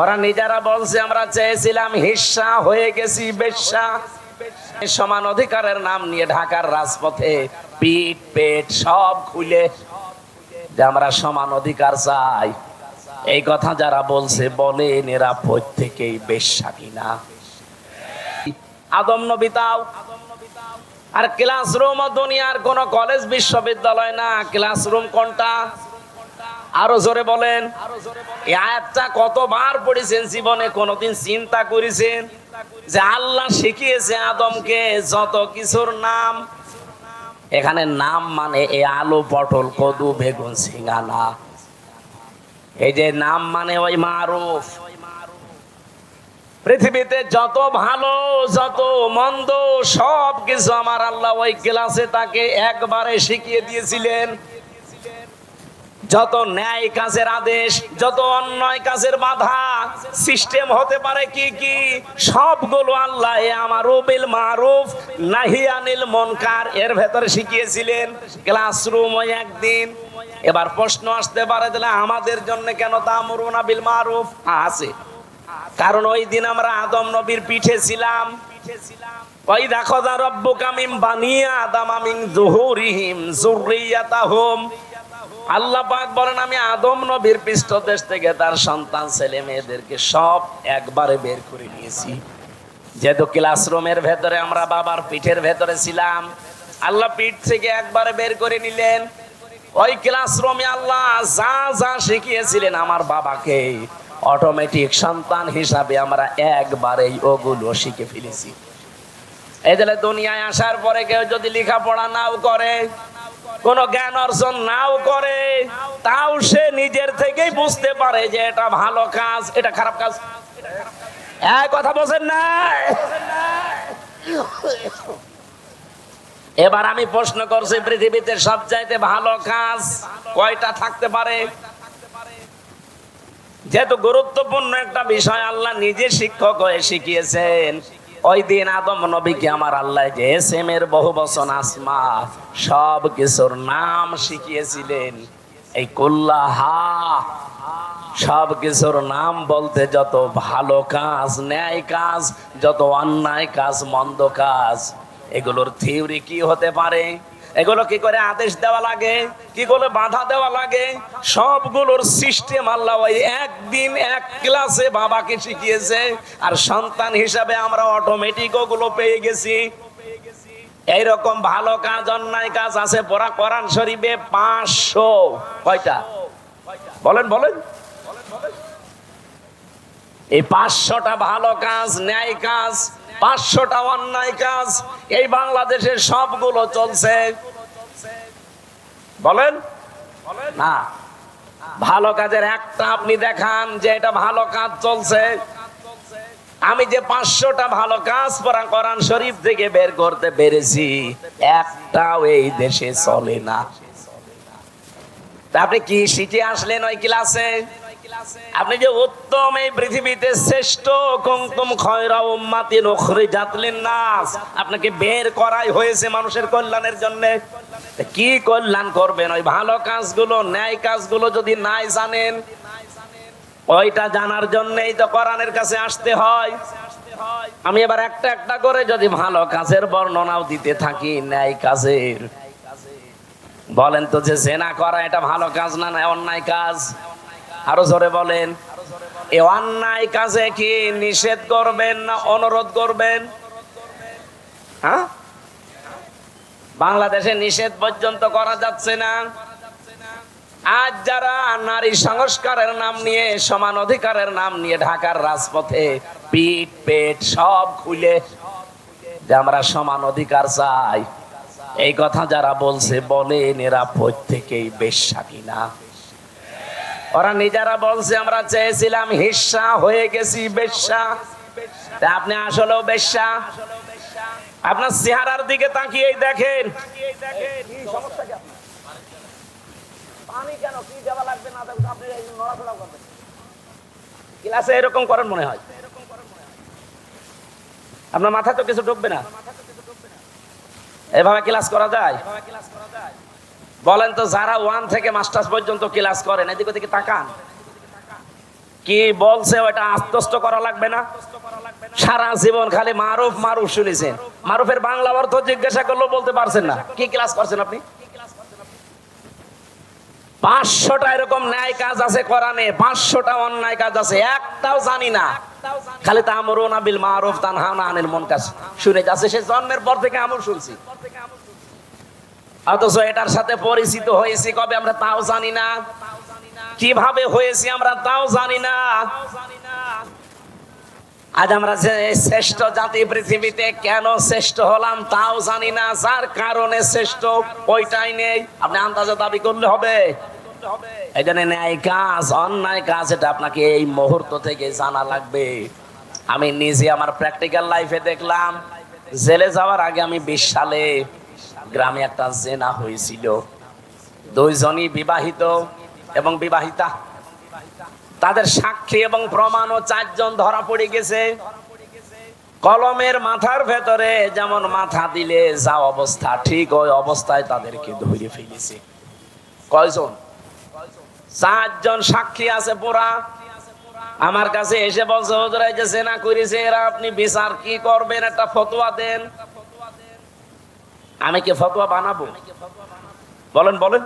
ওরা নিজেরা বলছে, আমরা চেয়েছিলাম হিস্সা হয়ে গেছি বেশ্যা। সমান অধিকারের নাম নিয়ে ঢাকার রাজপথে পিঠ, পেট সব খুলে যে আমরা সমান অধিকার চাই। এই কথা যারা বলছে বলেন এরা প্রত্যেকেই বেশ্যা কিনা। আদম নবী তাও। আর ক্লাসরুম দুনিয়ার কোন কলেজ বিশ্ববিদ্যালয় না। ক্লাসরুম কোনটা? আরও জোরে বলেন। এই আয়াতটা কতবার পড়েছেন জীবনে, কোনোদিন চিন্তা করেছেন? যে আল্লাহ শিখিয়েছে আদমকে যত কিছুর নাম। এখানে নাম মানে এই আলু, পটল, কদু, বেগুন, সিঙ্গানা। এই যে নাম মানে ওই মারুফ। পৃথিবীতে যত ভালো, যত মন্দ সব কিছু আমার আল্লাহ ওই ক্লাসে তাকে একবারে শিখিয়ে দিয়েছিলেন। যত ন্যায় কাজের আদেশ, যত অন্যায় কাজের বাধা সিস্টেম হতে পারে কি কি, সবগুলো আল্লাহ আমার রবিল মারুফ নাহিয়ানিল মনকার। এর ভেতরে শিখিয়েছিলেন ক্লাসরুম ওই একদিন। এবার প্রশ্ন আসতে পারে, তাহলে আমাদের জন্য কেন তা মরুনা বিল মারুফ? আছে। কারণ ওই দিন আমরা আদম নবীর পিঠে ছিলাম। ওই দেখো দা রব্বুকা মিন বানিয়া আদাম মিন যুহুরিহিম যুররিয়াতাহুম আল্লাহ পাক বলেন, আমি আদম নবীর পৃষ্ঠদেশ থেকে তার সন্তান, ছেলে মেয়েদেরকে সব একবারে বের করে নিয়েছি। যেহেতু ক্লাসরুমের ভেতরে আমরা বাবার পিঠের ভেতরে ছিলাম, আল্লাহ পিঠ থেকে একবারে বের করে নিলেন। ওই ক্লাসরুমে আল্লাহ যা যা শিখিয়েছিলেন আমার বাবাকে, অটোমেটিক সন্তান হিসাবে আমরা একবারেই ওগুলো শিখে ফেলেছি। এই দুনিয়ায় আসার পরে কেউ যদি লেখাপড়া নাও করে কোন জ্ঞান অর্জন নাও করে, তাও সে নিজের থেকেই বুঝতে পারে যে এটা ভালো কাজ, এটা খারাপ কাজ। এক কথা বলছেন না? এবার আমি প্রশ্ন করছি, পৃথিবীতে সবচাইতে ভালো কাজ কয়টা থাকতে পারে? যেহেতু গুরুত্বপূর্ণ একটা বিষয়, আল্লাহ নিজে শিক্ষক হয়ে শিখিয়েছেন। ওই দিন আদম নবীকে আমার আল্লাহ যে এসএম এর বহু বচন আসমা, সব কিছুর নাম শিখিয়েছিলেন। এই কুল্লাহা সব কিছুর নাম বলতে যত ভালো কাজ, ন্যায় কাজ, যত অন্যায় কাজ, মন্দ কাজ, এগুলোর থিওরি কি হতে পারে? এগুলো কি করে আদেশ দেওয়া লাগে? কি করে বাধা দেওয়া লাগে? সবগুলোর সিস্টেম আল্লাহ ওই একদিন এক ক্লাসে বাবাকে শিখিয়েছে, আর সন্তান হিসাবে আমরা অটোমেটিক ওগুলো পেয়ে গেছি। এইরকম ভালো কাজ, অন্যায় কাজ আছে পড়া কোরআন শরীফে পাঁচশো কয়টা? বলেন বলেন। এই পাঁচশোটা ভালো কাজ, ন্যায় কাজ পাঁচশোটা অন্যায় কাজ, এই বাংলাদেশের সবগুলো চলছে। বলেন? না। ভালো কাজের একটা আপনি দেখান যে এটা ভালো কাজ চলছে। আমি যে পাঁচশোটা ভালো কাজ পড়া করান শরীফ থেকে বের করতে পেরেছি, একটাও এই দেশে চলে না। আপনি কি শিখে আসলেন ওই ক্লাসে? আপনি যে উত্তম এই পৃথিবীতে শ্রেষ্ঠ, কুমকুম খয়রা উম্মাতি নখরি জাতলেন নাস আপনাকে বের করাই হয়েছে মানুষের কল্যাণের জন্য। কি কল্যাণ করবেন? ওই ভালো কাজগুলো, ন্যায় কাজগুলো যদি নাই জানেন, ওইটা জানার জন্যই তো কোরআনের কাছে আসতে হয়। আমি এবার একটা একটা করে যদি ভালো কাজের বর্ণনাও দিতে থাকি, ন্যায় কাজের। বলেন তো যে জেনা করা এটা ভালো কাজ না, অন্যায় কাজ? আরও জোরে বলেন। এ অন্যায় কাজে কি নিষেধ করবেন না অনুরোধ করবেন? হ্যাঁ? বাংলাদেশে নিষেধ পর্যন্ত করা যাচ্ছে না। আজ যারা নারী সংস্কারের নাম নিয়ে, সমান অধিকারের নাম নিয়ে ঢাকার রাজপথে পিঠ, পেট সব খুলে, যে আমরা সমান অধিকার চাই। এই কথা যারা বলছে, বলেন এরা প্রত্যেকেই বেশ্যা কিনা ওরা নিজেরা বলছে আমরা চেয়েছিলাম হিস্সা হয়ে গেছি বেশ্যা। তা আপনি আসলেও বেশ্যা? আপনার চেহারার দিকে তাকিয়েই দেখেন। ক্লাসে এরকম করেন মনে হয়। আপনার মাথা তো কিছু ঢুকবে না। এভাবে ক্লাস করা যায়? বলেন তো, যারা ওয়ান থেকে মাস্টার্স পর্যন্ত ক্লাস করেন, এদিকে ওদিকে তাকান। কি বলছে ওটা, আত্মস্থ করা লাগবে না? সারা জীবন খালি মারুফ মারুফ শুনেছেন মারুফের বাংলা অর্থ জিজ্ঞাসা করলেও বলতে পারছেন না। কি ক্লাস করছেন আপনি? পাঁচশোটা এরকম ন্যায় কাজ আছে কোরআনে, পাঁচশোটা অন্যায় কাজ আছে, একটাও জানি না। খালি তা আমরুন বিল মারুফ তানহাউনা আনিল মুনকার। শুনে যাচ্ছে, সে জন্মের পর থেকে আমর শুনছি। অথচ এটার সাথে পরিচিত হয়েছি, কবে আমরা তাও জানি না। কীভাবে হয়েছি আমরা তাও জানি না। আজ আমরা যে শ্রেষ্ঠ জাতি পৃথিবীতে কেন শ্রেষ্ঠ হলাম তাও জানি না, যার কারণে শ্রেষ্ঠ ওইটাই নেই। আপনি আন্দাজে দাবি করলে হবে। এই জন্য ন্যায় কাজ, অন্যায় কাজ, এটা আপনাকে এই মুহূর্ত থেকে জানা লাগবে। আমি নিজে আমার প্র্যাকটিক্যাল লাইফে দেখলাম, জেলে যাওয়ার আগে আমি বিশ সালে গ্রামে একটা জেনা হয়েছিল। দুইজনই বিবাহিত এবং বিবাহিতা। তাদের সাক্ষী এবং প্রমাণ ও চারজন ধরা পড়ে গেছে। কলমের মাথার ভেতরে যেমন মাথা দিলে যা অবস্থা, ঠিক ওই অবস্থায় তাদেরকে ধরে ফেলেছে। কয়জন? চারজন সাক্ষী আছে পুরা। আমার কাছে এসে বলছে, হুজুর যে জেনা করেছে, এরা আপনি বিচার কি করবেন? একটা ফতোয়া দেন। আমি কি ফতোয়া বানাবো? বলেন বলেন।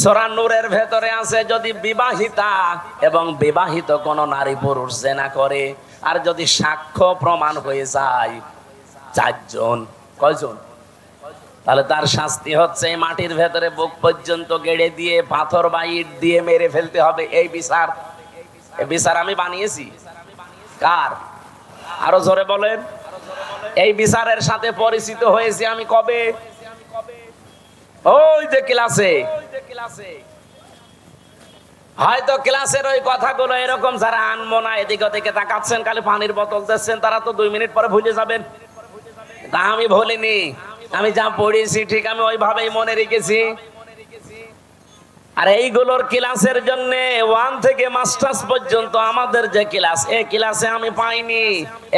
সোরা নূরের ভেতরে আছে, যদি বিবাহিতা এবং বিবাহিত কোন নারী পুরুষ জেনা করে, আর যদি সাক্ষ্য প্রমাণ হয়ে যায়, চারজন, কয়জন? তাহলে তার শাস্তি হচ্ছে মাটির ভেতরে বুক পর্যন্ত গেড়ে দিয়ে, পাথর বা ইট দিয়ে মেরে ফেলতে হবে। এই বিচার বিচার আমি বানিয়েছি। কার? আরও জোরে বলেন। এই বিচারের সাথে পরিচিত হয়েছি আমি কবে? ওই যে ক্লাসে। হয়তো ক্লাসের ওই কথাগুলো এরকম যারা আনব না, এদিক ওদিকে তাকাচ্ছেন, খালি পানির বোতল দিচ্ছেন, তারা তো দুই মিনিট পরে ভুলে যাবেন। তা আমি ভুলিনি। আমি যা পড়েছি ঠিক আমি ওইভাবেই মনে রেখেছি। আর এইগুলোর ক্লাসের জন্য ওয়ান থেকে মাস্টার্স পর্যন্ত আমাদের যে ক্লাস এই ক্লাসে আমি পাইনি।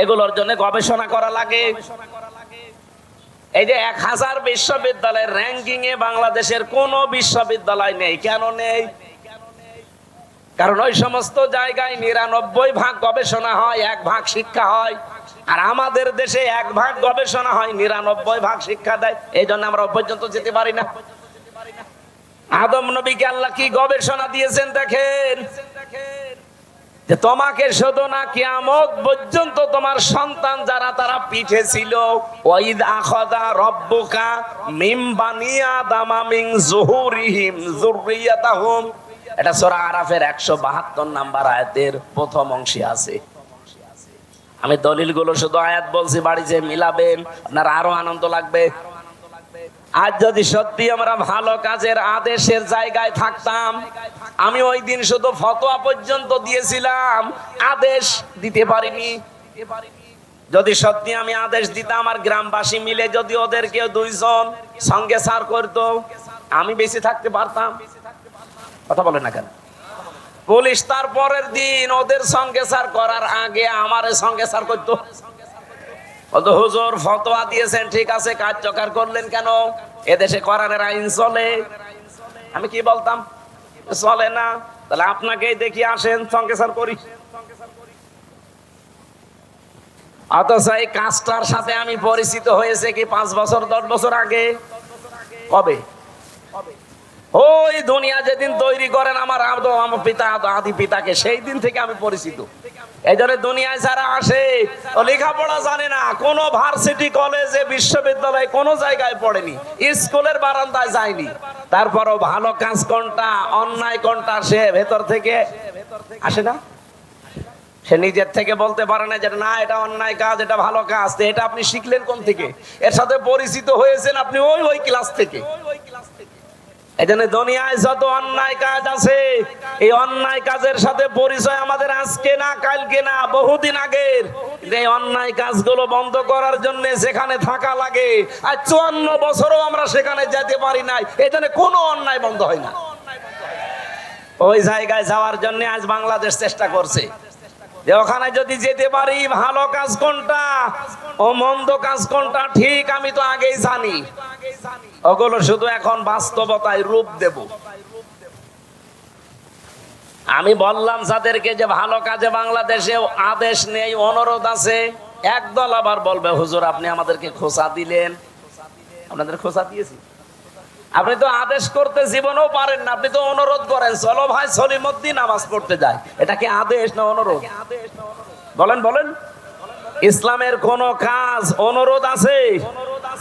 এগুলোর জন্য গবেষণা করা লাগে। এই যে এক হাজার বিশ্ববিদ্যালয়ের র্যাঙ্কিং এ বাংলাদেশের কোন বিশ্ববিদ্যালয় নেই। কেন নেই? কারণ ওই সমস্ত জায়গায় নিরানব্বই ভাগ গবেষণা হয়, এক ভাগ শিক্ষা হয়। আর আমাদের দেশে এক ভাগ গবেষণা হয়, নিরানব্বই ভাগ শিক্ষা দেয়। এই জন্য আমরা পর্যন্ত যেতে পারি না। আদম নবীকে আল্লাহ কি গবেষণা দিয়েছেন দেখেন? যে তোমাকে শুধু না কিয়ামত পর্যন্ত তোমার সন্তান যারা তারা পিঠে ছিল, ওয়াইদ আখাদা রব্বুকা মিম বানি মিন যুহুরিহিম যুররিয়াতাহুম। এটা সূরা আরাফের 172 নাম্বার আয়াতের প্রথম অংশে আছে। আমি দলিলগুলো শুধু আয়াত বলছি, বাড়িতে মিলাবেন, আপনার আরও আনন্দ লাগবে। আজ যদি সত্যি আমরা ভালো কাজের আদেশের জায়গায় থাকতাম, আমি ওই দিন শুধু ফতোয়া পর্যন্ত দিয়েছিলাম, আদেশ দিতে পারিনি। যদি সত্যি আমি আদেশ দিতাম, আর গ্রামবাসী মিলে যদি ওদেরকে দুইজন সঙ্গে সার করতো, আমি বেঁচে থাকতে পারতাম। কথা বলে না কেন? পুলিশ তার পরের দিন ওদের সঙ্গে সার করার আগে আমার সঙ্গে সার করতো। হুজুর ফতোয়া দিয়েছেন, ঠিক আছে, কার্যকর করলেন কেন? এদেশে আইন চলে। আমি কি বলতাম? চলে না। তাহলে আপনাকেই দেখি আসেন করি। অথচ এই কাজটার সাথে আমি পরিচিত হয়েছে কি পাঁচ বছর, দশ বছর আগে? কবে? ওই দুনিয়া যেদিন তৈরি করেন আমার পিতা আদি পিতাকে, সেই দিন থেকে আমি পরিচিত। এই জন্য দুনিয়ায় যারা আসে লেখাপড়া জানে না। কোনো ভার্সিটি, কলেজে, বিশ্ববিদ্যালয়ে কোনো জায়গায় পড়েনি। স্কুলের বারান্দায় যায়নি। তারপরও ভালো কাজ কোনটা, অন্যায় কোনটা, সে ভেতর থেকে আসে না? সে নিজের থেকে বলতে পারে না যে, না, এটা অন্যায় কাজ, এটা ভালো কাজ। এটা আপনি শিখলেন কোন থেকে? এর সাথে পরিচিত হয়েছেন আপনি ওই ওই ক্লাস থেকে। এজন্য দুনিয়ায় যত অন্যায় কাজ আছে, এই অন্যায় কাজের সাথে পরিচয় আমাদের আজকে না, কালকে না, বহুদিন আগের। এই অন্যায় কাজগুলো বন্ধ করার জন্য সেখানে থাকা লাগে, আর চুয়ান্ন বছরও আমরা সেখানে যেতে পারি নাই জন্য কোনো অন্যায় বন্ধ হয় না। ওই জায়গায় যাওয়ার জন্য আজ বাংলাদেশ চেষ্টা করছে। যে ওখানে যদি যেতে পারি, ভালো কাজ কোনটা? ও মন্দ কাজ কোনটা? ঠিক, আমি তো আগেই জানি। ওগুলো শুধু এখন বাস্তবতায় রূপ দেব। আমি বললাম, যাদেরকে যে ভালো কাজে বাংলাদেশে আদেশ নেই, অনুরোধ আছে। একদল আবার বলবে, হুজুর, আপনি আমাদেরকে খোসা দিলেন। আপনাদের খোসা দিয়েছি? আপনি তো আদেশ করতে জীবনেও পারেন না, আপনি তো অনুরোধ করেন, চলো ভাই, সলিমদ্দিন নামাজ পড়তে যায় এটা কি আদেশ না অনুরোধ? বলেন বলেন। ইসলামের কোন কাজ অনুরোধ আছে?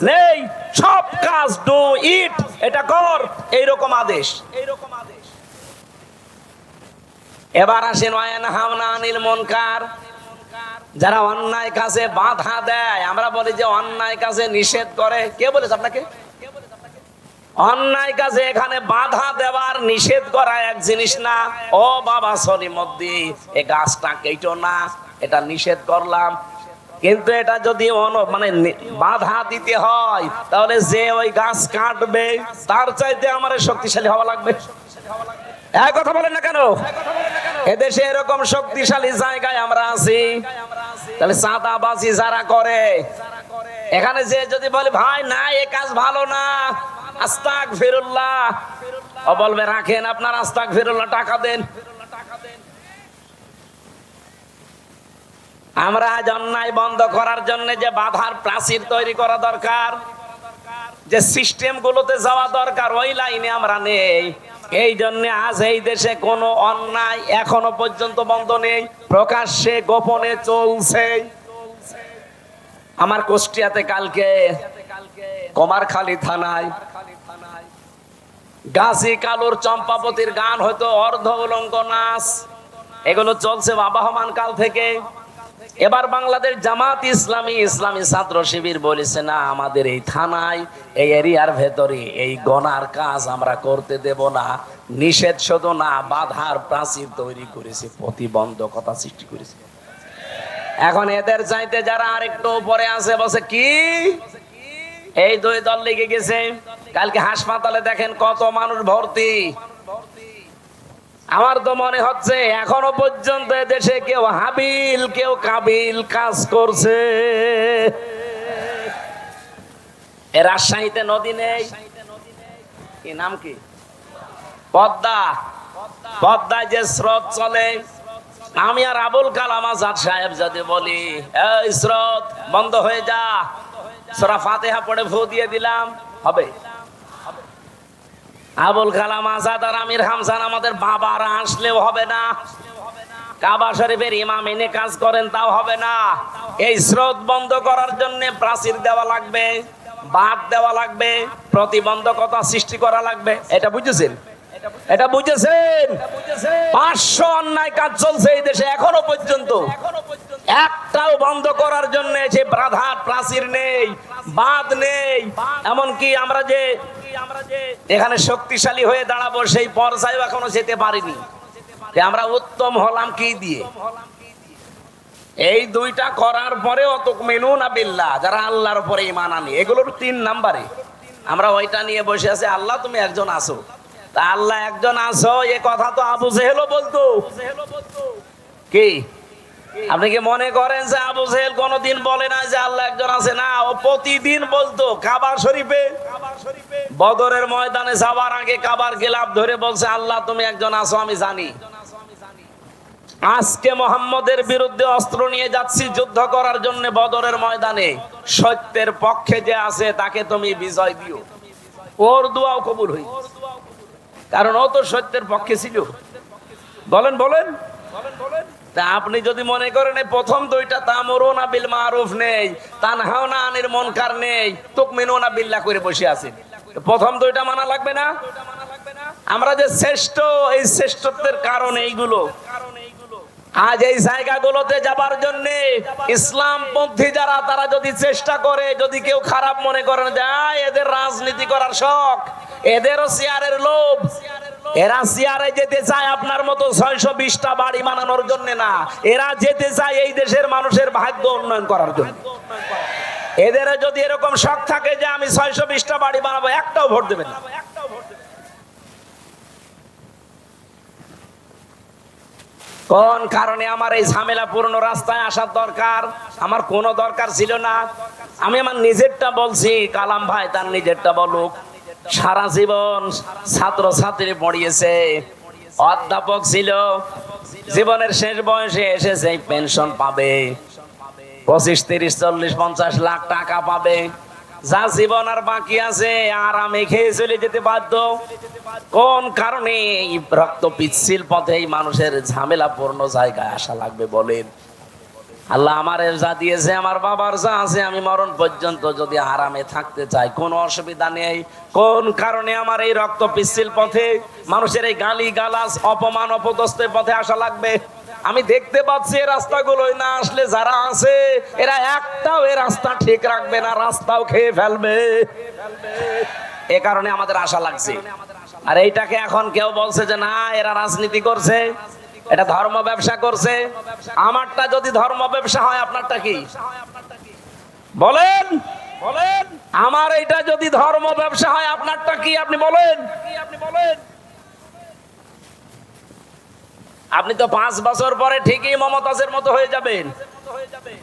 নেই। সব কাজ ডু ইট, এটা কর। এইরকম আদেশ। এইরকম আদেশ এবার আসেন ওয়ান হামনা আনিল মনকার। যারা অন্যায় কাজে বাধা দেয়, আমরা বলি যে অন্যায় কাজে নিষেধ করে। কে বলেছে আপনাকে? অন্যায় কাজে এখানে বাধা দেওয়ার নিষেধ করা এক জিনিস না। ও বাবা সলিমদ্দি এ গাছটা কেটো না, এটা নিষেধ করলাম। কিন্তু এটা যদি মানে বাধা দিতে হয়, তাহলে যে ওই গাছ কাটবে, তার চাইতে আমার শক্তিশালী হওয়া লাগবে। এক কথা বলেন না কেন? এদেশে এরকম শক্তিশালী জায়গায় আমরা আছি। তাহলে চাঁদাবাজি যারা করে, এখানে যে যদি বলে, ভাই, না, এ কাজ ভালো না। আস্তাক ফিরুল্লাহ ও রাখেন আপনার আস্তাক ফিরুল্লাহ টাকা দেন। আমরা অন্যায় বন্ধ করার জন্য যে বাধার প্রাচীর তৈরি করা দরকার, যে সিস্টেম গুলোতে যাওয়া দরকার, ওই লাইনে আমরা নেই। এই জন্য আজ এই দেশে কোনো অন্যায় এখনও পর্যন্ত বন্ধ নেই, প্রকাশ্যে, গোপনে চলছে। আমার কুষ্টিয়াতে কালকে কমারখালী থানায়। গাছি কালুর চম্পাবতীর গান হয়তো অর্ধ উলঙ্গ নাচ। এগুলো চলছে আবাহমান কাল থেকে। এবার বাংলাদেশ জামাত ইসলামী ইসলামী ছাত্র শিবির বলেছে, না, আমাদের এই থানায়, এই এরিয়ার ভেতরে এই গনার কাজ আমরা করতে দেব না। নিষেধ শুধু না, বাধার প্রাচীর তৈরি করেছে, প্রতিবন্ধকতা সৃষ্টি করেছে। এখন এদের চাইতে যারা আরেকটু উপরে আছে বসে কি? এই দুই দল লেগে গেছে। কালকে হাসপাতালে দেখেন কত মানুষ ভর্তি। আমার তো মনে হচ্ছে এখনও পর্যন্ত দেশে কেউ হাবিল, কেউ কাবিল কাজ করছে। রাজশাহীতে নদী নেই। কি নাম কি? পদ্মা। পদ্মায় যে স্রোত চলে। আমি আর আবুল কালাম আজাদ সাহেব যদি বলি, এই স্রোত বন্ধ হয়ে যা। ফাতেহা পড়ে ভু দিয়ে দিলাম। হবে? আবুল কালাম আজাদ আর আমির হামজান আমাদের বাবারা আসলেও হবে না। কাবা শরীফের কাজ করেন, তাও হবে না। এই স্রোত বন্ধ করার জন্য প্রাচীর দেওয়া লাগবে বাদ দেওয়া লাগবে, প্রতিবন্ধকতা সৃষ্টি করা লাগবে। এটা বুঝেছেন? এটা বুঝেছেন? পাঁচশো অন্যায় কাজ চলছে এই দেশে এখনও পর্যন্ত। একটাও বন্ধ করার জন্য যে বাধা প্রাচীর নেই বাদ নেই, এমনকি আমরা যে এখানে শক্তিশালী হয়ে দাঁড়াবো সেই পর্যায়ে এখনও যেতে পারিনি। আমরা উত্তম হলাম কি দিয়ে? এই দুইটা করার পরে অত মেনু না বিল্লাহ, যারা আল্লাহর উপরে ইমান আনি। এগুলোর তিন নাম্বারে আমরা ওইটা নিয়ে বসে আছি, আল্লাহ তুমি একজন আসো তা আল্লাহ একজন আসো এ কথা তো আবু জেহেলও বলতো। কি? আপনি কি মনে করেন যে আবু জেহেল কোনদিন বলে না যে আল্লাহ একজন আছে? না, ও প্রতিদিন বলতো কাবার শরীফে। বদরের ময়দানে যাওয়ার আগে কাবার গেলাপ ধরে বলছে, আল্লাহ, তুমি একজন আছো, আমি জানি। আজকে মোহাম্মদের বিরুদ্ধে অস্ত্র নিয়ে যাচ্ছি যুদ্ধ করার জন্য বদরের ময়দানে। সত্যের পক্ষে যে আছে, তাকে তুমি বিজয় দিও। ওর দোয়াও কবুল হই কারণ ও তো সত্যের পক্ষে ছিল। বলেন বলেন বলেন বলেন। তা আপনি যদি মনে করেন প্রথম দুইটা তামরুনা বিল মারুফ নেই তানহাওনা আনির মনকার নেই তুকমিনুনা বিল্লা করে বসে আছেন। প্রথম দুইটা মানা লাগবে না? আমরা যে শ্রেষ্ঠ, এই শ্রেষ্ঠত্বের কারণ এইগুলো। আজ এই জায়গাগুলোতে যাবার জন্য ইসলাম পন্থী যারা, তারা যদি চেষ্টা করে, যদি কেউ খারাপ মনে করেন এদের রাজনীতি করার শখ, এদেরও চেয়ারের লোভ। এরা চেয়ারে যেতে চায় আপনার মতো ছয়শো বিশটা বাড়ি বানানোর জন্য না। এরা যেতে চায় এই দেশের মানুষের ভাগ্য উন্নয়ন করার জন্য। এদের যদি এরকম শখ থাকে যে আমি ছয়শো বিশটা বাড়ি বানাবো, একটাও ভোট দেবেন না। কোন কারণে আমার এই ঝামেলাপূর্ণ রাস্তায় আসার দরকার? আমার কোনো দরকার ছিল না। আমি আমার নিজেরটা বলছি, কালাম ভাই তার নিজেরটা বলুক। সারা জীবন ছাত্র ছাত্রী পড়িয়েছে, অধ্যাপক ছিল, জীবনের শেষ বয়সে এসে সেই পেনশন পাবে। পঁচিশ, তিরিশ, চল্লিশ, পঞ্চাশ লাখ টাকা পাবে। যা জীবন আর বাকি আছে, আর আমি খেয়ে চলে যেতে বাধ্য। কোন কারণে রক্ত পিচ্ছিল পথে এই মানুষের ঝামেলাপূর্ণ জায়গায় আসা লাগবে বলেন? আল্লাহ আমার যা দিয়েছে, আমার বাবার যা আছে, আমি মরণ পর্যন্ত যদি আরামে থাকতে চাই, কোনো অসুবিধা নেই। কোন কারণে আমার এই রক্ত পিচ্ছিল পথে মানুষের এই গালি গালাস অপমান, অপদস্থের পথে আসা লাগবে? আমি দেখতে পাচ্ছি এই রাস্তাগুলোই না আসলে যারা আছে, এরা একটাও এই রাস্তা ঠিক রাখবে না, রাস্তাও খেয়ে ফেলবে। এ কারণে আমাদের আশা লাগছে। আর এইটাকে এখন কেউ বলছে যে, না, এরা রাজনীতি করছে, এটা ধর্ম ব্যবসা করছে। আমারটা যদি ধর্ম ব্যবসা হয়, আপনারটা কি? বলেন। বলেন আমার এটা যদি ধর্ম ব্যবসা হয়, আপনারটা কি আপনি বলেন কি? আপনি বলেন। আপনি তো পাঁচ বছর পরে ঠিকই মমতাজের মতো হয়ে যাবেন।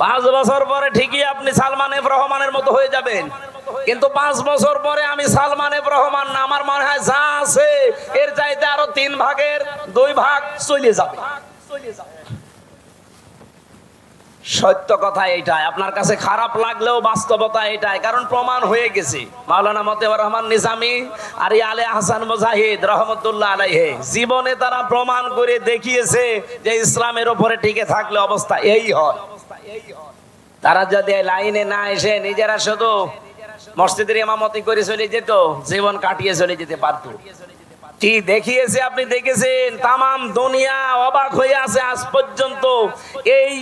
পাঁচ বছর পরে ঠিকই আপনি সালমান এফ রহমানের মতো হয়ে যাবেন। কিন্তু পাঁচ বছর পরে আমি সালমান এফ রহমান না, আমার মনে হয় যা আছে, এর চাইতে আরও তিন ভাগের দুই ভাগ চলে যাবে। সত্য কথা এটাই। আপনার কাছে খারাপ লাগলেও বাস্তবতা এটাই। কারণ প্রমাণ হয়ে গেছে। মাওলানা মতেবর রহমান নিজামি আর আলে হাসান মুজাহিদ রহমতুল্লাহ আলাইহে, জীবনে তারা প্রমাণ করে দেখিয়েছে যে ইসলামের উপরে টিকে থাকলে অবস্থা এই হয়। তারা যদি লাইনে না এসে নিজেরা শুধু মসজিদের ইমামতি করে চলে যেত, জীবন কাটিয়ে চলে যেতে পারতো। কি দেখিয়েছে আপনি দেখেছেন? তামাম দুনিয়া অবাক হয়ে আছে আজ পর্যন্ত। এই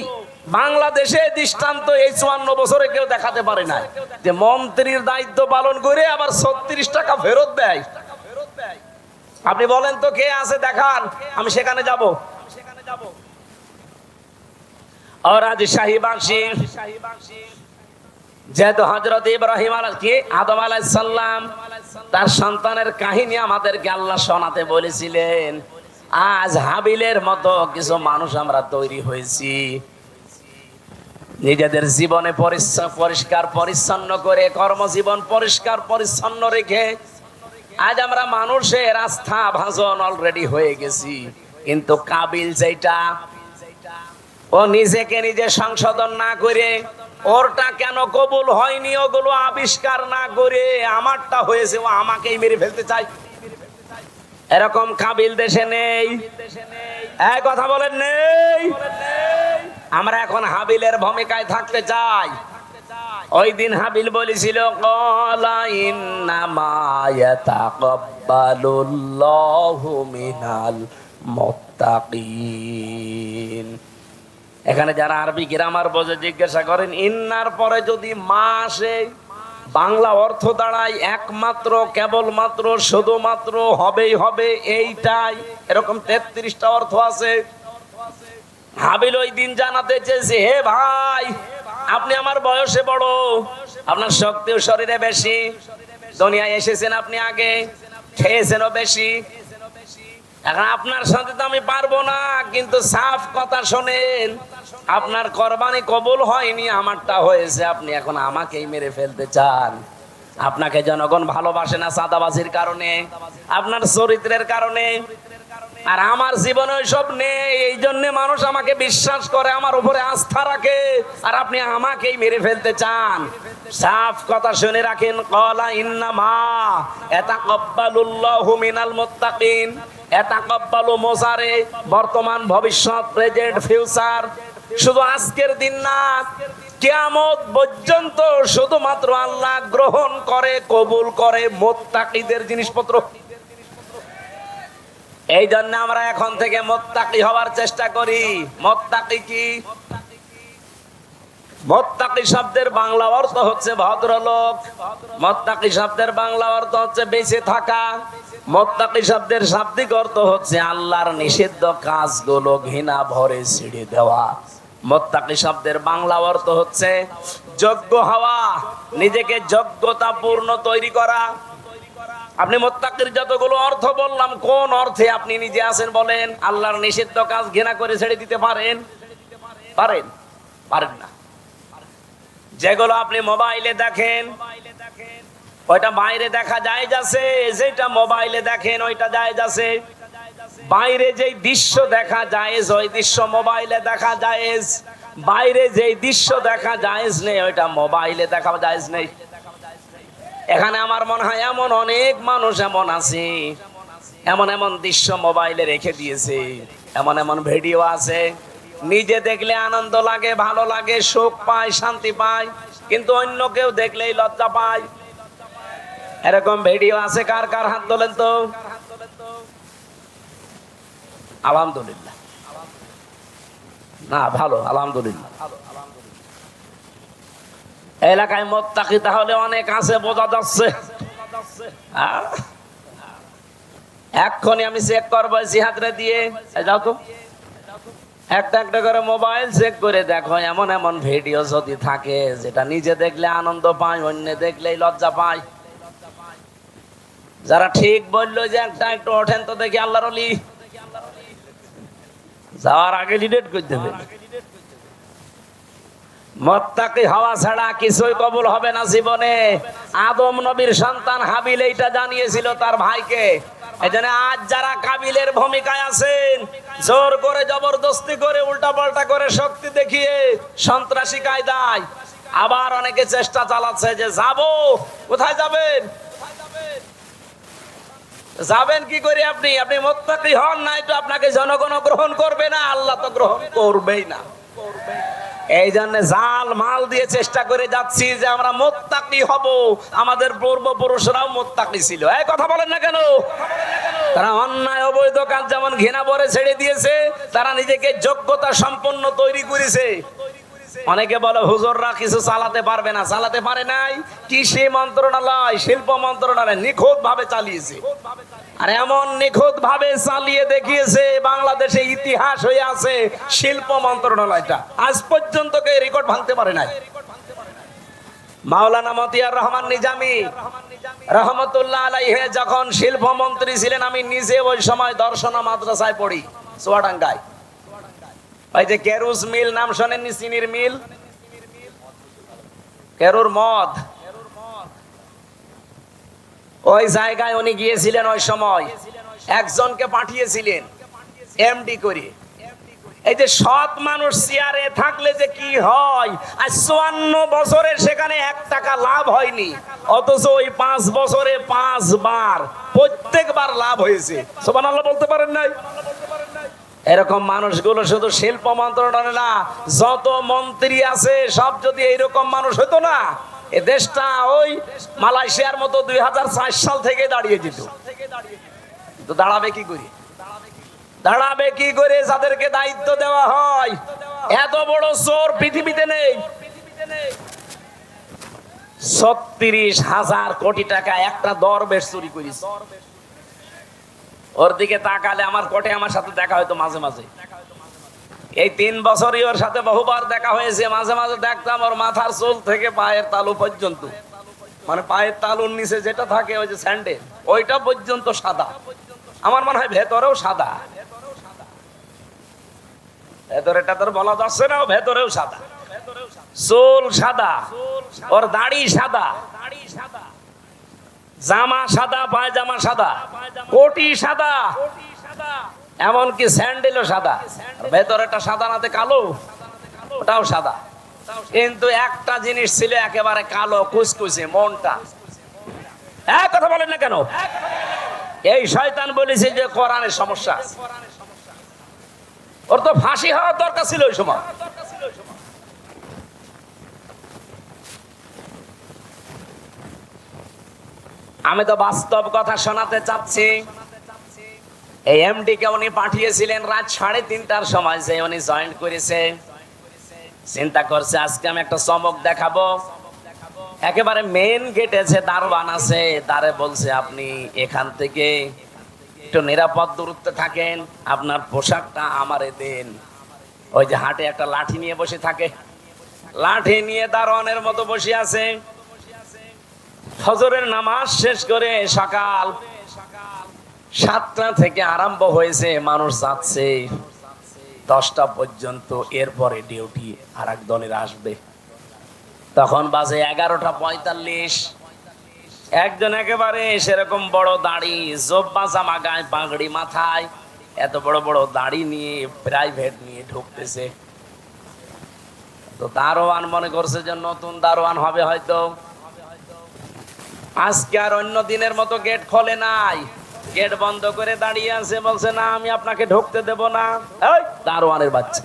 বাংলাদেশে দৃষ্টান্ত এই চুয়ান্ন বছরে কেউ দেখাতে পারে না। যে মন্ত্রীর দায়িত্ব পালন করে আবার ছত্রিশ টাকা ফেরত দেয়। আপনি বলেন তো কে আছে দেখান, আমি সেখানে যাব। অরাজ শাহিবাংশী আজ হাবিলের মতো কিছু মানুষ আমরা তৈরি হয়েছি। নিজেদের জীবনে পরিষ্কার পরিচ্ছন্ন করে, কর্মজীবন পরিষ্কার, পরিচ্ছন্ন রেখে আজ আমরা মানুষের আস্থা ভাজন অলরেডি হয়ে গেছি। কিন্তু কাবিল যেটা ও নিজেকে নিজে সংশোধন না করে, ওরটা কেন কবুল হয়নি ওগুলো আবিষ্কার না করে, আমারটা হয়েছে, ও আমাকেই মেরে ফেলতে চাই এরকম কাবিল দেশে নেই। কথা বলেন নেই। আমরা এখন হাবিলের ভূমিকায় থাকতে চাই। ওই দিন হাবিল বলেছিল এখানে যারা আরবি গ্রামার বোঝে, জিজ্ঞাসা করেন, ইন্নার পরে যদি মা আসে বাংলা অর্থ দাঁড়ায়, একমাত্র, কেবলমাত্র, শুধুমাত্র হবেই হবে এইটাই? এরকম তেত্রিশটা অর্থ আছে। হাবিল ওই দিন জানাতে চেয়েছে, হে ভাই, আপনি আমার বয়সে বড়, আপনার শক্তিও শরীরে বেশি, দুনিয়ায় এসেছেন আপনি আগে, খেয়েছেনও বেশি। এখন আপনার সাথে তো আমি পারব না, কিন্তু সাফ কথা শোনেন, আপনার কোরবানি কবুল হয়নি, আমারটা হয়েছে, আপনি এখন আমাকেই মেরে ফেলতে চান। আপনাকে জনগণ ভালোবাসে না সাদাবাজির কারণে, আপনার চরিত্রের কারণে আর আমার জীবনে ওইসব নেই, এই জন্য মানুষ আমাকে বিশ্বাস করে, আমার উপরে আস্থা রাখে। আর আপনি আমাকেই মেরে ফেলতে চান। সাফ কথা শুনে রাখেন, কলা ইন্না মা এটা কব্বালুল্লাহু মিনাল মুত্তাকিন। এটা কব্বালু মোজারে, বর্তমান ভবিষ্যৎ, প্রেজেন্ট, ফিউচার। শুধু আজকের দিন না, কেয়ামত পর্যন্ত শুধুমাত্র আল্লাহ গ্রহণ করে, কবুল করে, মোত্তাকিদের জিনিসপত্র এই জন্য আমরা এখন থেকে মোত্তাকি হওয়ার চেষ্টা করি। মোত্তাকি কি? মোত্তাকি শব্দের বাংলা অর্থ হচ্ছে ভদ্রলোক। মোত্তাকি শব্দের বাংলা অর্থ হচ্ছে বেঁচে থাকা। মোত্তাকি শব্দের শাব্দিক অর্থ হচ্ছে আল্লাহর নিষিদ্ধ কাজগুলো ঘৃণা ভরে ছিঁড়ে দেওয়া। মোত্তাকি শব্দের বাংলা অর্থ হচ্ছে যোগ্য হওয়া, নিজেকে যোগ্যতা পূর্ণ তৈরি করা। আপনি মোত্তাকির যতগুলো অর্থ বললাম, কোন অর্থে আপনি নিজে আছেন বলেন? আল্লাহর নিষিদ্ধ কাজ ঘৃণা করে ছেড়ে দিতে পারেন? পারেন। পারেন না। যেগুলো আপনি মোবাইলে দেখেন, ওইটা বাইরে দেখা যায় যাচ্ছে যেটা মোবাইলে দেখেন, ওইটা যায় যাচ্ছে বাইরে যেই দৃশ্য দেখা যায় ওই দৃশ্য মোবাইলে দেখা যায় বাইরে যেই দৃশ্য দেখা যায় নেই, ওইটা মোবাইলে দেখা যায় নেই। এখানে আমার মনে হয় এমন অনেক মানুষ এমন আছে, এমন এমন দৃশ্য মোবাইলে রেখে দিয়েছে, এমন এমন ভিডিও আছে। নিজে দেখলে আনন্দ লাগে, ভালো লাগে, সুখ পায়, শান্তি পায়, কিন্তু অন্য কেউ দেখলেই লজ্জা পায়। এরকম ভিডিও আছে, কার কার হাত তোলেন তো? আলহামদুলিল্লাহ। না, ভালো, আলহামদুলিল্লাহ। এলাকায় মোত্তাকি তাহলে অনেক আছে, বোঝা যাচ্ছে। আহ? এক্ষুনি আমি চেক করব জিহাদরে দিয়ে। যাও তো। একটা একটা করে মোবাইল চেক করে দেখো, এমন এমন ভিডিও যদি থাকে, যেটা নিজে দেখলে আনন্দ পায়, অন্য দেখলেই লজ্জা পায়। যারা ঠিক বলল যে একটা একটু ওঠেন তো দেখি আল্লাহর যাওয়ার আগে ডিলেট করে দেবে। মত্তাকি হওয়া ছাড়া কিছুই কবুল হবে না জীবনে। আদম নবীর সন্তান হাবিল এইটা জানিয়েছিল তার ভাইকে। এজন্য আজ যারা কাবিলের ভূমিকায় আছেন, জোর করে জবরদস্তি করে উল্টা পাল্টা করে শক্তি দেখিয়ে সন্ত্রাসী কায়দায় আবার অনেকে চেষ্টা চালাচ্ছে যে, যাব, কোথায় যাবেন? যাবেন কি করে আপনি? আপনি মোত্তাকি হন নাই তো আপনাকে জনগণ গ্রহণ করবে না, আল্লাহ তো গ্রহণ করবেই না। এই জন্য জাল মাল দিয়ে চেষ্টা করে যাচ্ছি যে আমরা মোত্তাকি হব। আমাদের পূর্বপুরুষরাও মোত্তাকি ছিল। এই কথা বলেন না কেন? তারা অন্যায় অবৈধ কাজ যেমন ঘৃণা ভরে ছেড়ে দিয়েছে, তারা নিজেকে যোগ্যতা সম্পন্ন তৈরি করেছে। অনেকে বলে, হুজুররা কিছু চালাতে পারবে না। চালাতে পারে নাই। কৃষি মন্ত্রণালয়, শিল্প মন্ত্রণালয় নিখুঁত ভাবে চালিয়েছে। আর এমন নিখুঁত ভাবে চালিয়ে দেখিয়েছে বাংলাদেশে ইতিহাস হয়ে আছে শিল্প মন্ত্রণালয়টা। আজ পর্যন্ত কে রেকর্ড ভাঙতে পারে নাই। মাওলানা মতিয়ার রহমান নিজামি রহমতুল্লাহ আলাইহে যখন ছিলেন, আমি নিজে ওই সময় দর্শনা মাদ্রাসায় পড়ি, চুয়াডাঙ্গায়। ওই যে কেরুস মিল, নাম শোনেননি? চিনির মিল? কেরুর মদ? ওই জায়গায় উনি গিয়েছিলেন ওই সময়। একজনকে পাঠিয়েছিলেন এমডি করে। এই যে সৎ মানুষ চেয়ারে থাকলে যে কি হয়? আর চুয়ান্ন বছরে সেখানে এক টাকা লাভ হয়নি। অথচ ওই পাঁচ বছরে পাঁচবার, প্রত্যেকবার লাভ হয়েছে। সোমান আল্লাহ বলতে পারেন নাই? এরকম মানুষগুলো শুধু শিল্প মন্ত্রণালয় না, যত মন্ত্রী আছে, সব যদি এইরকম মানুষ হতো না এ দেশটা ওই মালয়েশিয়ার মতো দুই সাল থেকে দাঁড়িয়ে যেত তো দাঁড়াবে কি করি? দাঁড়াবে কি করে যাদেরকে দায়িত্ব দেওয়া হয়? এত বড় চোর পৃথিবীতে নেই। ছত্রিশ হাজার কোটি টাকা একটা দরবেশ চুরি করিস ওর দিকে তাকালে আমার কোটে আমার সাথে দেখা হয়তো মাঝে মাঝে। এই তিন বছরই ওর সাথে বহুবার দেখা হয়েছে, মাঝে মাঝে দেখতাম ওর মাথার চুল থেকে পায়ের তালু পর্যন্ত। মানে পায়ের তালুর নিচে যেটা থাকে, ওই যে স্যান্ডেল, ওইটা পর্যন্ত সাদা। আমার মনে হয় ভেতরেও সাদা। ভেতরেটা তোর বলা যাচ্ছে না ভেতরেও সাদা। চুল সাদা, ওর দাড়ি সাদা। জামা সাদা, পায়জামা সাদা। কোটি সাদা। এমনকি স্যান্ডেলও সাদা। ভেতরেটা সাদা নাতে কালো? ওটাও সাদা। কিন্তু একটা জিনিস ছিল একেবারে কালো কুচকুচে মনটা। এক কথা বলেন না কেন? এই শয়তান বলেছে যে কোরআনের সমস্যা। ওর তো ফাঁসি হওয়ার দরকার ছিল ওই সময়। আমি তো বাস্তব কথা শোনাতে চাচ্ছি। এই এমডি কে উনি পাঠিয়েছিলেন রাত সাড়ে তিনটার সময়, যে উনি জয়েন করেছে। চিন্তা করছে, আজকে আমি একটা চমক দেখাবো। একেবারে মেন গেটে যে দারোয়ান আছে, তারে বলছে, আপনি এখান থেকে একটু নিরাপদ দূরত্বে থাকেন, আপনার পোশাকটা আমারে দেন। ওই যে হাটে একটা লাঠি নিয়ে বসে থাকে। লাঠি নিয়ে দারোয়ানের মতো বসে আছে। ফজরের নামাজ শেষ করে সকাল সাতটা থেকে আরম্ভ হয়েছে, মানুষ যাচ্ছে। দশটা পর্যন্ত এরপরে ডিউটি আর এক দলের আসবে। তখন বাজে এগারোটা পঁয়তাল্লিশ। একজন একেবারে সেরকম বড় দাড়ি, জব্বা জামা গায়ে পাগড়ি মাথায়, এত বড় বড় দাড়ি নিয়ে প্রাইভেট নিয়ে ঢুকতেছে। তো দারোয়ান মনে করছে যে নতুন দারোয়ান হবে হয়তো। আজকে আর অন্য দিনের মতো গেট খোলে নাই। গেট বন্ধ করে দাঁড়িয়ে আছে, বলছে, না, আমি আপনাকে ঢুকতে দেব না। এই, দারোয়ানের বাচ্চা।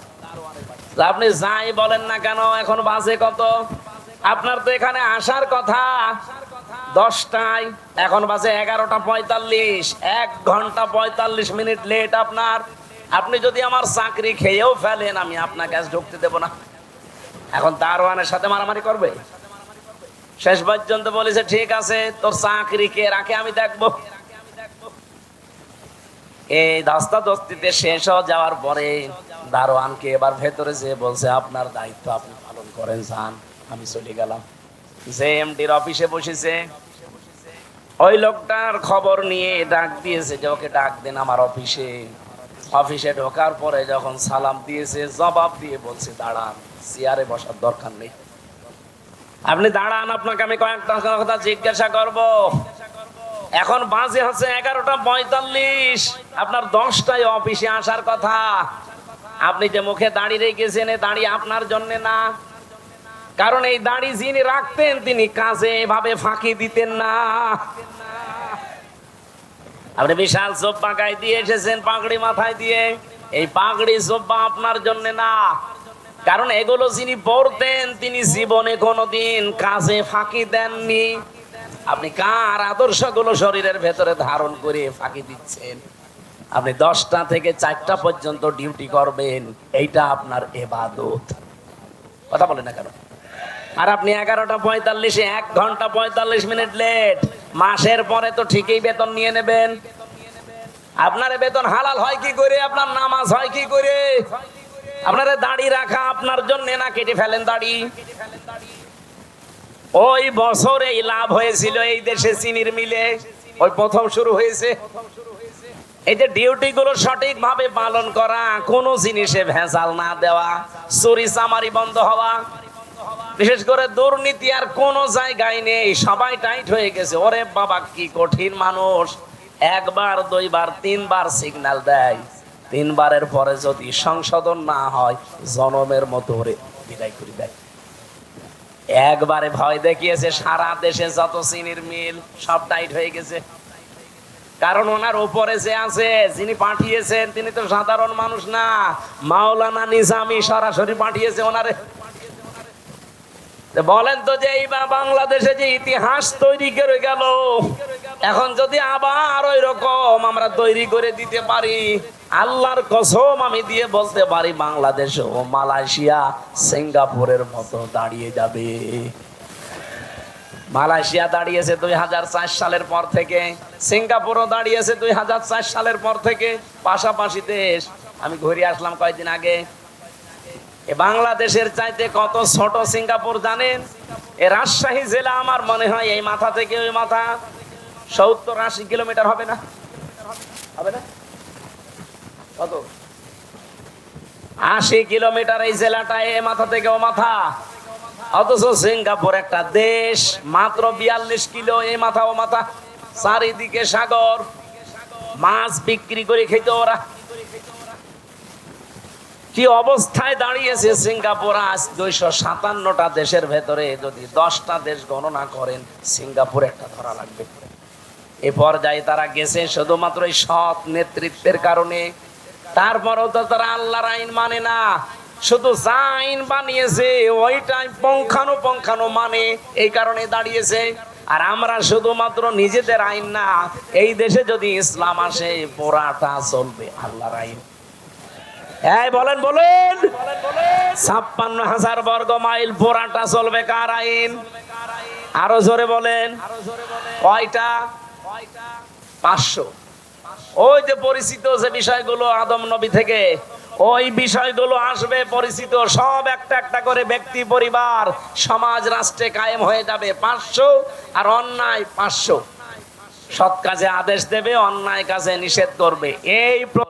আপনি যাই বলেন না কেন, এখন বাজে কত? আপনার তো এখানে আসার কথা। দশটায়, এখন এগারোটা পঁয়তাল্লিশ। এক ঘণ্টা পঁয়তাল্লিশ মিনিট লেট আপনার। আপনি যদি আমার চাকরি খেয়েও ফেলেন, আমি আপনাকে ঢুকতে দেব না। এখন দারোয়ানের সাথে মারামারি করবে? শেষ পর্যন্ত বলেছে, ঠিক আছে, তোর চাকরি কে রাখে আমি দেখব। এই ধস্তা ধস্তিতে শেষ হয়ে যাওয়ার পরে দারোয়ানকে এবার ভেতরে যে বলছে, আপনার দায়িত্ব আপনি পালন করেন, যান, আমি চলে গেলাম। যে এমডির অফিসে বসেছে, ওই লোকটার খবর নিয়ে ডাক দিয়েছে যে, ওকে ডাক দেন আমার অফিসে। অফিসে ঢোকার পরে যখন সালাম দিয়েছে, জবাব দিয়ে বলছে, দাঁড়ান, চেয়ারে বসার দরকার নেই। আপনি দাঁড়ান, আপনাকে আমি কয়েকটা কথা জিজ্ঞাসা করব। এখন বাজে হচ্ছে এগারোটা পঁয়তাল্লিশ। আপনার দশটায় অফিসে আসার কথা। আপনি যে মুখে দাঁড়িয়ে রেখেছেন দাঁড়িয়ে আপনার জন্য না। কারণ এই দাড়ি যিনি রাখতেন, তিনি কাজে এভাবে ফাঁকি দিতেন না। আপনি বিশাল সোব্বা গায়ে দিয়ে এসেছেন, পাগড়ি মাথায় দিয়ে। এই পাগড়ি সোব্বা আপনার জন্য না। কারণ এগুলো যিনি পড়তেন তিনি জীবনে কোনোদিন কাজে ফাঁকি দেননি। আপনি কার আদর্শগুলো শরীরের ভেতরে ধারণ করে ফাঁকি দিচ্ছেন? আপনি দশটা থেকে চারটা পর্যন্ত ডিউটি করবেন, এইটা আপনার এবাদত। কথা বলেন না কেন? আর আপনি এগারোটা পঁয়তাল্লিশে এক ঘণ্টা পঁয়তাল্লিশ মিনিট লেট। মাসের পরে তো ঠিকই বেতন নিয়ে নেবেন। আপনার বেতন হালাল হয় কি করে? আপনার নামাজ হয় কি করে? আপনার দাড়ি রাখা আপনার জন্য না, কেটে ফেলেন দাড়ি। ওই বছর এই লাভ হয়েছিল এই দেশে চিনির মিলে। ওই প্রথম শুরু হয়েছে। এই যে ডিউটি গুলো সঠিক ভাবে পালন করা, কোন জিনিসে ভেজাল না দেওয়া, চুরি চামারি বন্ধ হওয়া, বিশেষ করে দুর্নীতি আর কোন জায়গায় নেই, সবাই টাইট হয়ে গেছে। ওরে বাবা, কি কঠিন মানুষ। একবার, দুইবার, তিনবার সিগন্যাল দেয়। তিনবারের পরে যদি সংশোধন না হয়, জনমের মতো ওরে বিদায় করে দেয় একবারে ভয় দেখিয়েছে, সারা দেশে যত চিনির মিল, সব টাইট হয়ে গেছে। কারণ ওনার উপরে যে আছে, যিনি পাঠিয়েছেন, তিনি তো সাধারণ মানুষ না। মাওলানা নিজামি সরাসরি পাঠিয়েছে ওনারে। বলেন তো যে এই বা- বাংলাদেশে যে ইতিহাস তৈরি করে গেল, এখন যদি আবার ওই রকম আমরা তৈরি করে দিতে পারি আল্লাহর কসম আমি দিয়ে বলতে পারি, বাংলাদেশ ও মালয়েশিয়া সিঙ্গাপুরের মতো দাঁড়িয়ে যাবে। মালয়েশিয়া দাঁড়িয়েছে দুই হাজার চার সালের পর থেকে, সিঙ্গাপুরও দাঁড়িয়েছে দুই হাজার চার সালের পর থেকে। পাশাপাশি দেশ, আমি ঘুরে আসলাম কয়েকদিন আগে। এ বাংলাদেশের চাইতে কত ছোট সিঙ্গাপুর জানেন? এ রাজশাহী জেলা আমার মনে হয় এই মাথা থেকে ওই মাথা। সত্তর আশি কিলোমিটার হবে না? হবে না? কত? আশি কিলোমিটার এই জেলাটা এ মাথা থেকে ও মাথা। অথচ সিঙ্গাপুর একটা দেশ, মাত্র বিয়াল্লিশ কিলো এই মাথা ও মাথা। চারিদিকে সাগর, মাছ বিক্রি করে খেতে ওরা। কি অবস্থায় দাঁড়িয়েছে সিঙ্গাপুর? আজ দুইশো সাতান্নটা দেশের ভেতরে যদি দশটা দেশ গণনা করেন, সিঙ্গাপুর একটা ধরা লাগবে। এ পর্যায়ে তারা গেছে শুধুমাত্র এই সৎ নেতৃত্বের কারণে। তারপরেও তো তারা আল্লাহর আইন মানে না। শুধু যা আইন বানিয়েছে, ওইটাই পঙ্খানো পঙ্খানো মানে এই কারণে দাঁড়িয়েছে। আর আমরা শুধুমাত্র নিজেদের আইন না, এই দেশে যদি ইসলাম আসে, পোড়াটা চলবে আল্লাহর আইন। বলেন বলেন। ছাপ্পান্ন হাজার বর্গ মাইল পোড়াটা চলবে কার আইন? আরও জোরে বলেন। কয়টা? পাঁচশো। ওই যে পরিচিত যে বিষয়গুলো আদম নবী থেকে, ওই বিষয়গুলো আসবে পরিচিত, সব একটা একটা করে ব্যক্তি, পরিবার, সমাজ, রাষ্ট্রে কায়েম হয়ে যাবে পাঁচশো আর অন্যায় পাঁচশো। সৎ কাজে আদেশ দেবে, অন্যায় কাজে নিষেধ করবে। এই